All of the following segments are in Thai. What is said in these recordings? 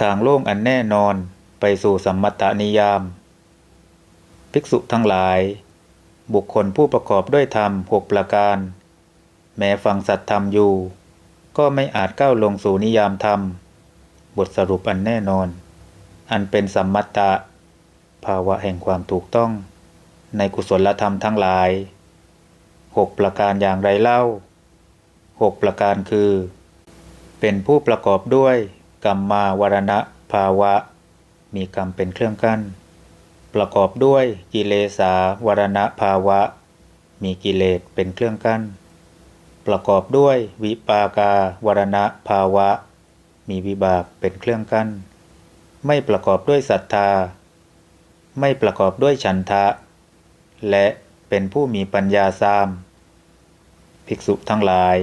ทางโล่งอันแน่นอนไปสู่สัมมัตตนิยาม ภิกษุทั้งหลาย บุคคลผู้ประกอบด้วยธรรมหกประการ แม้ฟังสัตธรรมอยู่ ก็ไม่อาจก้าวลงสู่นิยามธรรม บทสรุปอันแน่นอน อันเป็นสัมมัตตะ ภาวะแห่งความถูกต้อง ในกุศลธรรมทั้งหลายหกประการอย่างไรเล่าหกประการคือ เป็นผู้ประกอบด้วย กรรมาวรณะภาวะ มีกรรมเป็นเครื่องกั้น ประกอบด้วยกิเลสาวรณะภาวะ มีกิเลสเป็นเครื่องกั้น ประกอบด้วยวิปากาวรณะภาวะ มีวิบากเป็นเครื่องกั้น ไม่ประกอบด้วยศรัทธา ไม่ประกอบด้วยฉันทะ และเป็นผู้มีปัญญาสาม ภิกษุทั้งหลาย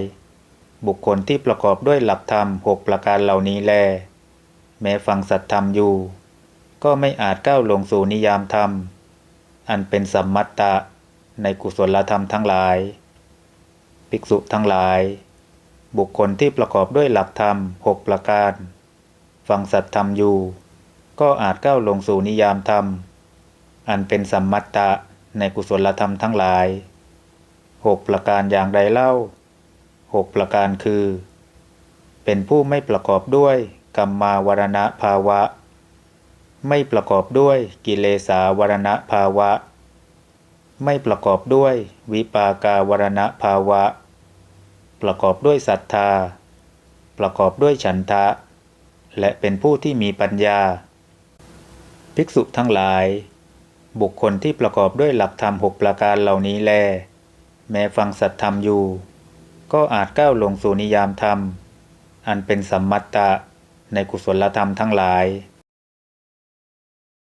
บุคคลที่ประกอบด้วยหลักธรรมหกประการเหล่านี้แล แม้ฟังสัตธรรมอยู่ ก็ไม่อาจก้าวลงสู่นิยามธรรม อันเป็นสัมมัตตะในกุศลธรรมทั้งหลาย ภิกษุทั้งหลาย บุคคลที่ประกอบด้วยหลักธรรมหกประการ ฟังสัตธรรมอยู่ ก็อาจก้าวลงสู่นิยามธรรม อันเป็นสัมมัตตะในกุศลธรรมทั้งหลายหกประการอย่างไรเล่า หกประการคือ เป็นผู้ไม่ประกอบด้วยกรรมาวรณะภาวะ ไม่ประกอบด้วยกิเลสาวรณะภาวะ ไม่ประกอบด้วยวิปากาวรณะภาวะ ประกอบด้วยศรัทธา ประกอบด้วยฉันทะ และเป็นผู้ที่มีปัญญา ภิกษุทั้งหลาย บุคคลที่ประกอบด้วยหลักธรรมหกประการเหล่านี้แล แม้ฟังสัตธรรมอยู่ ก็อาจก้าวลงสู่นิยามธรรม อันเป็นสัมมัตตะในกุศลธรรมทั้งหลาย